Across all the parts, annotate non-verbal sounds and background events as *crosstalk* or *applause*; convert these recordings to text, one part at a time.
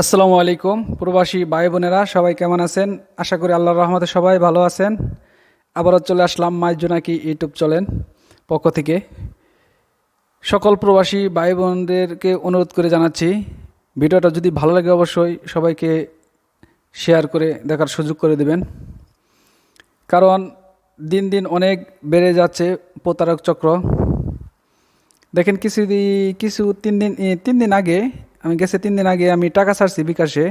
আসসালামু আলাইকুম, প্রবাসী ভাই বোনেরা সবাই কেমন আছেন? আশা করি আল্লাহর রহমতে সবাই ভালো আছেন। আবারও চলে আসলাম মাই জোনাকি ইউটিউব চলেন পক্ষ থেকে। সকল প্রবাসী ভাই বোনদেরকে অনুরোধ করে জানাচ্ছি, ভিডিওটা যদি ভালো লাগে অবশ্যই সবাইকে শেয়ার করে দেখার সুযোগ করে দেবেন। কারণ দিন দিন অনেক বেড়ে যাচ্ছে প্রতারক চক্র। দেখেন কিছু কিছু তিন দিন তিন দিন আগে আমি গেছে তিন দিন আগে আমি টাকা ছাড়ছি বিকাশে।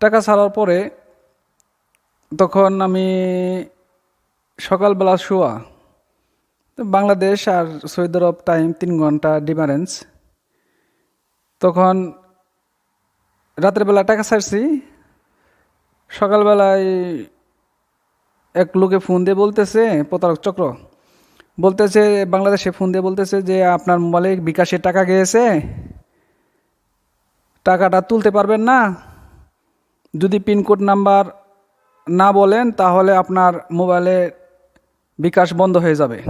টাকা ছাড়ার পরে তখন আমি সকালবেলা শোয়া। বাংলাদেশ আর সৌদি আরব টাইম তিন ঘণ্টা ডিফারেন্স তখন রাতের বেলা টাকা ছাড়ছি। সকালবেলায় এক লোকে ফোন দিয়ে বলতেছে, প্রতারক চক্র, বলতেছে, বাংলাদেশে ফোন দিয়ে বলতেছে যে আপনার মোবাইলে বিকাশে টাকা গিয়েছে। টাকাটা তুলতে পারবেন না। যদি পিনকোড নাম্বার না বলেন, তাহলে আপনার মোবাইলে বিকাশ বন্ধ হয়ে যাবে।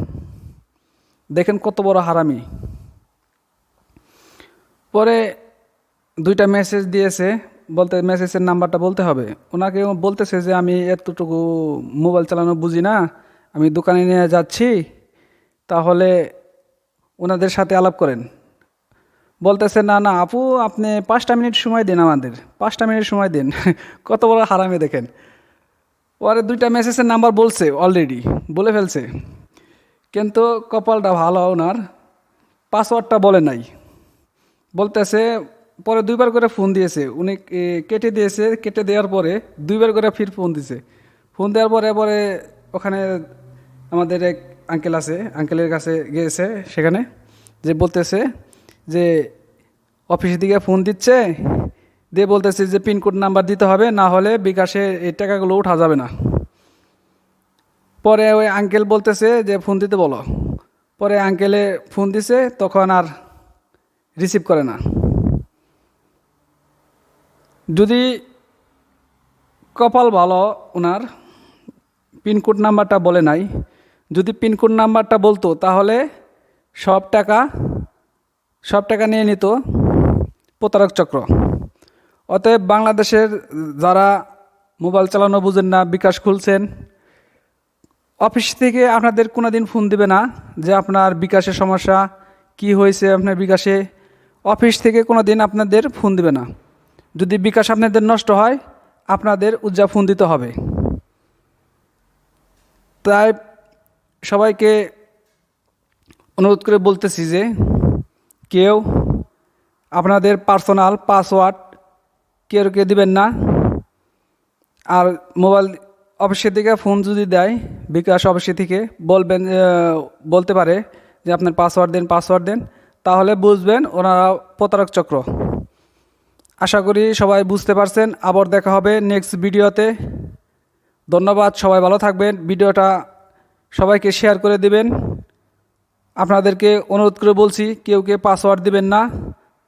দেখেন কত বড় হারামি। পরে দুইটা মেসেজ দিয়েছে, বলতে মেসেজের নাম্বারটা বলতে হবে। ওনাকে বলতেছে যে, আমি এতটুকু মোবাইল চালানো বুঝি না। আমি দোকানে নিয়ে যাচ্ছি। তাহলে ওনাদের সাথে আলাপ করেন। বলতেছে, না না, আপু, আপনি পাঁচটা মিনিট সময় দিন আমাদের। পাঁচটা মিনিট সময় দিন। *laughs* কত বড় হারামে দেখেন। পরে দুইটা মেসেজের নাম্বার বলছে অলরেডি বলে ফেলছে। কিন্তু কপালটা ভালো ওনার পাসওয়ার্ডটা বলে নাই। বলতেছে, পরে দুইবার করে ফোন দিয়েছে। উনি কেটে দিয়েছে। কেটে দেওয়ার পরে দুইবার করে ফির ফোন দিছে। ফোন দেওয়ার পরে পরে ওখানে আমাদের এক আঙ্কেল আছে আঙ্কেলের কাছে গিয়েছে সেখানে, যে বলতেছে যে অফিসের দিকে ফোন দিচ্ছে, দিয়ে বলতেছে যে পিনকোড নাম্বার দিতে হবে, না হলে বিকাশে এই টাকাগুলো উঠা যাবে না। পরে ওই আঙ্কেল বলতেছে যে ফোন দিতে বলো। পরে আঙ্কেলে ফোন দিছে, তখন আর রিসিভ করে না। যদি কপাল ভালো ওনার পিনকোড নাম্বারটা বলে নাই, যদি পিনকোড নাম্বারটা বলতো, তাহলে সব টাকা সব টাকা নিয়ে নিত প্রতারক চক্র। অতএব বাংলাদেশের যারা মোবাইল চালানো বুঝেন না, বিকাশ খুলছেন, অফিস থেকে আপনাদের কোনো দিন ফোন দিবে না যে আপনার বিকাশের সমস্যা, কি হয়েছে আপনার বিকাশে। অফিস থেকে কোনো দিন আপনাদের ফোন দিবে না। যদি বিকাশ আপনাদের নষ্ট হয়, আপনাদের ফোন দিতে হবে। তাই সবাইকে অনুরোধ করে বলতেছি যে কেউ আপনাদের পার্সোনাল পাসওয়ার্ড কেউ কে দিবেন না। আর মোবাইল অফিসের থেকে ফোন যদি দেয়, বিকাশ অফিসে থেকে বলবেন বলতে পারে যে আপনার পাসওয়ার্ড দেন পাসওয়ার্ড দেন, তাহলে বুঝবেন ওনারা প্রতারক চক্র। আশা করি সবাই বুঝতে পারছেন। আবার দেখা হবে নেক্সট ভিডিওতে। ধন্যবাদ, সবাই ভালো থাকবেন। ভিডিওটা সবাইকে শেয়ার করে দিবেন। আপনাদেরকে অনুরোধ করে বলছি, কেউ কে পাসওয়ার্ড দিবেন না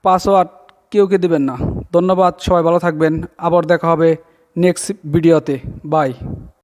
পাসওয়ার্ড কেউ কে দিবেন না। ধন্যবাদ, সবাই ভালো থাকবেন। আবার দেখা হবে নেক্সট ভিডিওতে বাই